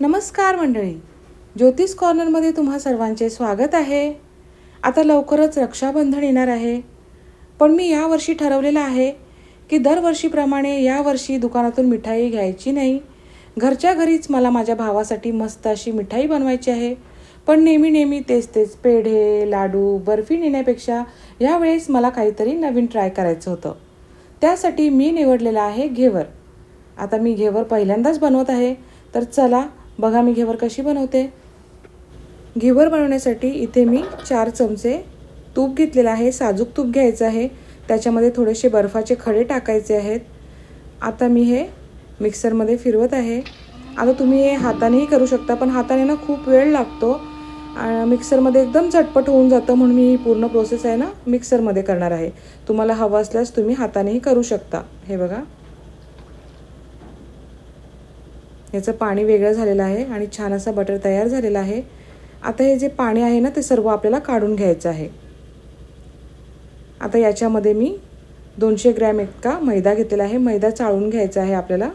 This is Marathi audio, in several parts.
नमस्कार मंडळी. ज्योतिष कॉर्नरमध्ये तुम्हा सर्वांचे स्वागत आहे. आता लवकरच रक्षाबंधन येणार आहे. पण मी यावर्षी ठरवलेलं आहे की दरवर्षीप्रमाणे यावर्षी दुकानातून मिठाई घ्यायची नाही. घरच्या घरीच मला माझ्या भावासाठी मस्त अशी मिठाई बनवायची आहे. पण नेहमी नेहमी तेच तेच पेढे लाडू बर्फी नेण्यापेक्षा यावेळेस मला काहीतरी नवीन ट्राय करायचं होतं. त्यासाठी मी निवडलेलं आहे घेवर. आता मी घेवर पहिल्यांदाच बनवत आहे. तर चला बघा मी घेवर कशी बनवते. घेवर बनवण्यासाठी इथे मी चार चमचे तूप घेतलेलं आहे साजूक तूप घ्यायचं आहे त्याच्यामध्ये थोडेसे बर्फाचे खडे टाकायचे आहेत. आता मी हे मिक्सरमध्ये फिरवत आहे. आता तुम्ही हे हातानेही करू शकता पण हाताने ना खूप वेळ लागतो. मिक्सरमध्ये एकदम झटपट होऊन जातं म्हणून मी ही पूर्ण प्रोसेस आहे ना मिक्सरमध्ये करणार आहे. तुम्हाला हवं असल्यास तुम्ही हातानेही करू शकता. हे बघा. याचं पाणी वेगळं झालेलं आहे आणि छान असा बटर तयार झालेला आहे. आता हे जे पाणी आहे ना ते सर्व आपल्याला काढून घ्यायचं आहे. आता याच्यामध्ये मी दोनशे ग्रॅम इतका मैदा घेतलेला आहे. मैदा चाळून घ्यायचा आहे आपल्याला.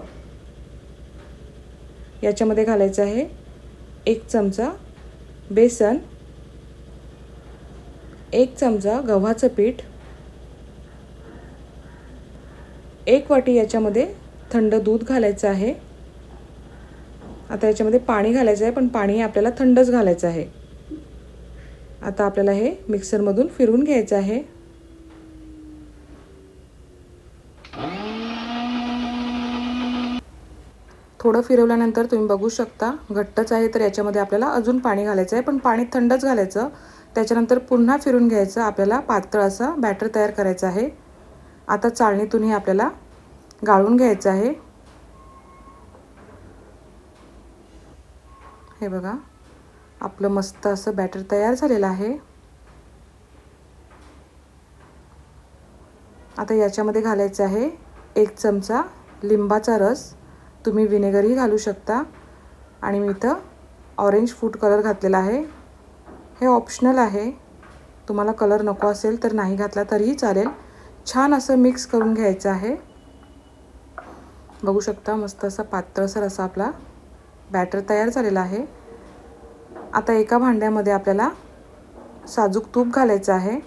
याच्यामध्ये घालायचं आहे एक चमचा बेसन एक चमचा गव्हाचं पीठ एक वाटी याच्यामध्ये थंड दूध घालायचं आहे. आता याच्यामध्ये पाणी घालायचं आहे पण पाणी आपल्याला थंडच घालायचं आहे. आता आपल्याला हे मिक्सरमधून फिरवून घ्यायचं आहे. थोडं फिरवल्यानंतर तुम्ही बघू शकता घट्टच आहे तर याच्यामध्ये आपल्याला अजून पाणी घालायचं आहे पण पाणी थंडच घालायचं. त्याच्यानंतर पुन्हा फिरून घ्यायचं आपल्याला पातळ असा बॅटर तयार करायचं आहे. आता चाळणीतून हे आपल्याला गाळून घ्यायचं आहे. हे बघा. आपलं मस्त असं बॅटर तयार झालेलं आहे. आता याच्यामध्ये घालायचं आहे एक चमचा लिंबाचा रस. तुम्ही विनेगरही घालू शकता. आणि मी इथं ऑरेंज फूड कलर घातलेला आहे. हे ऑप्शनल आहे. तुम्हाला कलर नको असेल तर नाही घातला तरीही चालेल. छान असं मिक्स करून घ्यायचं आहे. बघू शकता मस्त असा पातळसर असा आपला. बॅटर तयार झालेला आहे. आता एका भांड्यामध्ये आपल्याला साजूक तूप घालायचं आहे.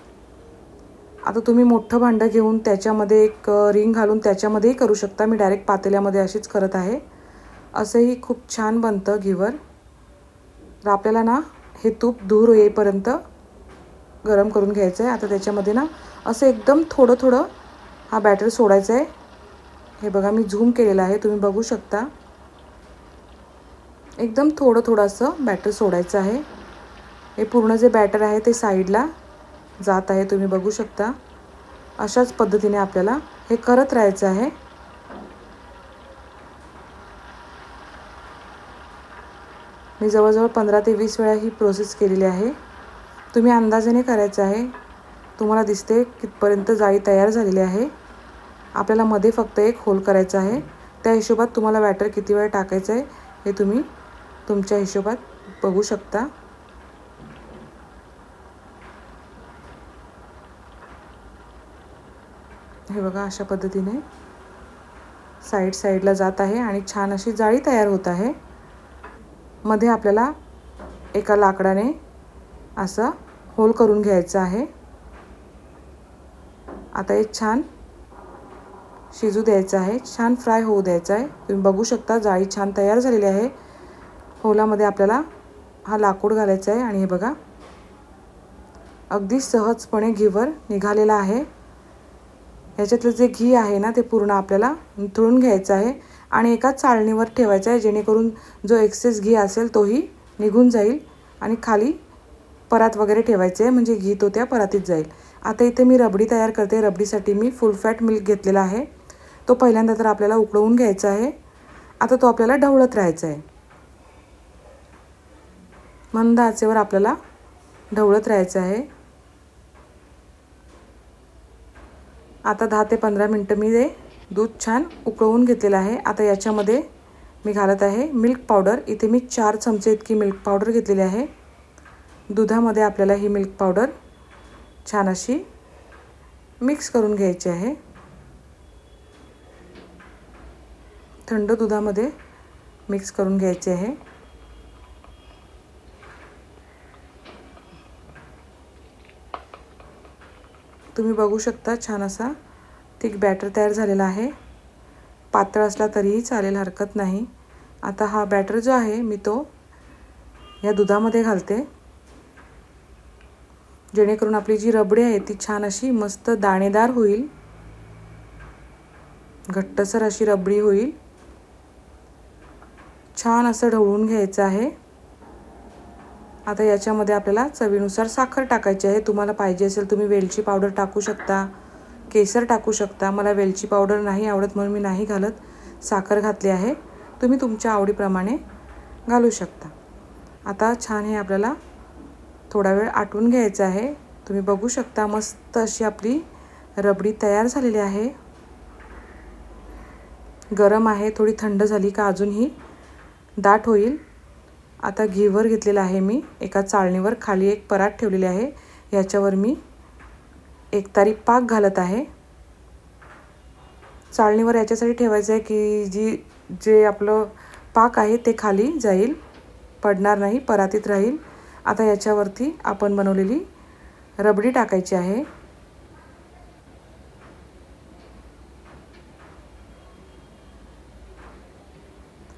आता तुम्ही मोठं भांडं घेऊन त्याच्यामध्ये एक रिंग घालून त्याच्यामध्येही करू शकता. मी डायरेक्ट पातेल्यामध्ये अशीच करत आहे. असंही खूप छान बनतं घिवर. तर आपल्याला ना हे तूप दूर येईपर्यंत गरम करून घ्यायचं आहे. आता त्याच्यामध्ये ना असं एकदम थोडं थोडं हा बॅटर सोडायचा आहे. हे बघा मी झूम केलेलं आहे. तुम्ही बघू शकता. एकदम थोडं थोडं असं बॅटर सोडायचं आहे. हे पूर्ण जे बॅटर आहे ते साईडला जात आहे तुम्ही बघू शकता. अशाच पद्धतीने आपल्याला हे करत राहायचं आहे. मी जवळजवळ पंधरा ते वीस वेळा ही प्रोसेस केलेली आहे. तुम्ही अंदाजाने करायचं आहे. तुम्हाला दिसते कितपर्यंत जाळी तयार झालेली आहे. आपल्याला मध्ये फक्त एक होल करायचं आहे. त्या हिशोबात तुम्हाला बॅटर किती वेळ टाकायचं आहे हे तुम्ही तुमच्या हिशोबात बघू शकता. हे बघा अशा पद्धतीने साईड साईडला जात आहे आणि छान अशी जाळी तयार होत आहे. मध्ये आपल्याला एका लाकडाने असं होल करून घ्यायचं आहे. आता हे छान शिजू द्यायचं आहे. छान फ्राय होऊ द्यायचं आहे. तुम्ही बघू शकता जाळी छान तयार झालेली आहे. होलामध्ये आपल्याला हा लाकूड घालायचा आहे आणि हे बघा. अगदी सहजपणे घीवर निघालेला आहे. ह्याच्यातलं जे घी आहे ना ते पूर्ण आपल्याला निथळून घ्यायचं आहे आणि एका चाळणीवर ठेवायचं आहे जेणेकरून जो एक्सेस घी असेल तोही निघून जाईल आणि खाली परात वगैरे ठेवायचे आहे म्हणजे घी तो त्या परातीत जाईल. आता इथे मी रबडी तयार करते. रबडीसाठी मी फुल फॅट मिल्क घेतलेला आहे. तो पहिल्यांदा तर आपल्याला उकळवून घ्यायचा आहे. आता तो आपल्याला ढवळत राहायचा आहे. मंद आचेवर आपल्याला ढवळत राहायचं आहे. आता दहा ते पंधरा मिनटं मी ते दूध छान उकळवून घेतलेलं आहे. आता याच्यामध्ये मी घालत आहे मिल्क पावडर. इथे मी चार चमचे इतकी मिल्क पावडर घेतलेली आहे. दुधामध्ये आपल्याला ही मिल्क पावडर छान अशी मिक्स करून घ्यायची आहे. थंड दुधामध्ये मिक्स करून घ्यायचे आहे. तुम्ही बघू शकता छान असा. थिक बॅटर तयार झालेला आहे. पातळ असला तरीही चालेल हरकत नाही. आता हा बॅटर जो आहे मी तो या दुधामध्ये घालते. जेणेकरून आपली जी रबडी आहे ती छान अशी मस्त दाणेदार होईल. घट्टसर अशी रबडी होईल. छान असं ढवळून घ्यायचं आहे. आता याच्यामध्ये आपल्याला चवीनुसार साखर टाकायची आहे. तुम्हाला पाहिजे असेल तुम्ही वेलची पावडर टाकू शकता केसर टाकू शकता. मला वेलची पावडर नाही आवडत म्हणून मी नाही घालत. साखर घातली आहे. तुम्ही तुमच्या आवडीप्रमाणे घालू शकता. आता छान हे आपल्याला थोडा वेळ आटवून घ्यायचं आहे. तुम्ही बघू शकता मस्त अशी आपली रबडी तयार झालेली आहे. गरम आहे. थोडी थंड झाली का अजूनही दाट होईल. आता घीवर घेतलेलं आहे मी. एका चाळणीवर खाली एक परात ठेवलेली आहे. याच्यावर मी एक तारी पाक घालत आहे. चाळणीवर याच्यासाठी ठेवायचं आहे की जी जे आपलं पाक आहे ते खाली जाईल. पडणार नाही परातीत राहील. आता याच्यावरती आपण बनवलेली रबडी टाकायची आहे.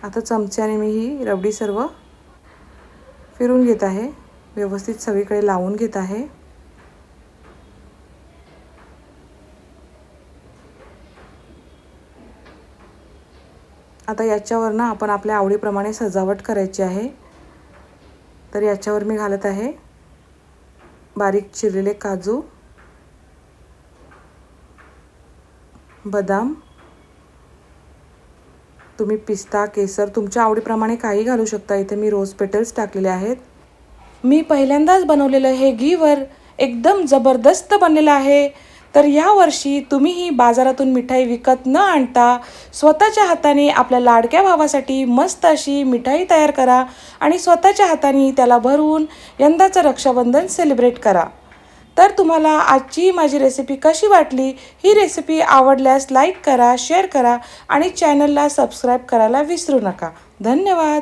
आता चमच्याने मी ही रबडी सर्व फिरून घेत आहे. व्यवस्थित सगळीकडे लावून घेत आहे. आता याच्यावर ना आपण आपल्या आवडीप्रमाणे सजावट करायची आहे. तर याच्यावर मी घालत आहे. बारीक चिरलेले काजू बदाम तुम्ही पिस्ता केसर तुमच्या आवडीप्रमाणे काही घालू शकता. इथे मी रोज पेटल्स टाकलेले आहेत. मी पहिल्यांदाच बनवलेलं हे घीवर एकदम जबरदस्त बनलेलं आहे. तर यावर्षी तुम्हीही बाजारातून मिठाई विकत न आणता स्वतःच्या हाताने आपल्या लाडक्या भावासाठी मस्त अशी मिठाई तयार करा आणि स्वतःच्या हाताने त्याला भरून यंदाचं रक्षाबंधन सेलिब्रेट करा. तर तुम्हाला आजची माझी रेसिपी कशी वाटली? ही रेसिपी आवडल्यास लाईक करा शेअर करा आणि चॅनलला सबस्क्राईब करायला विसरू नका. धन्यवाद!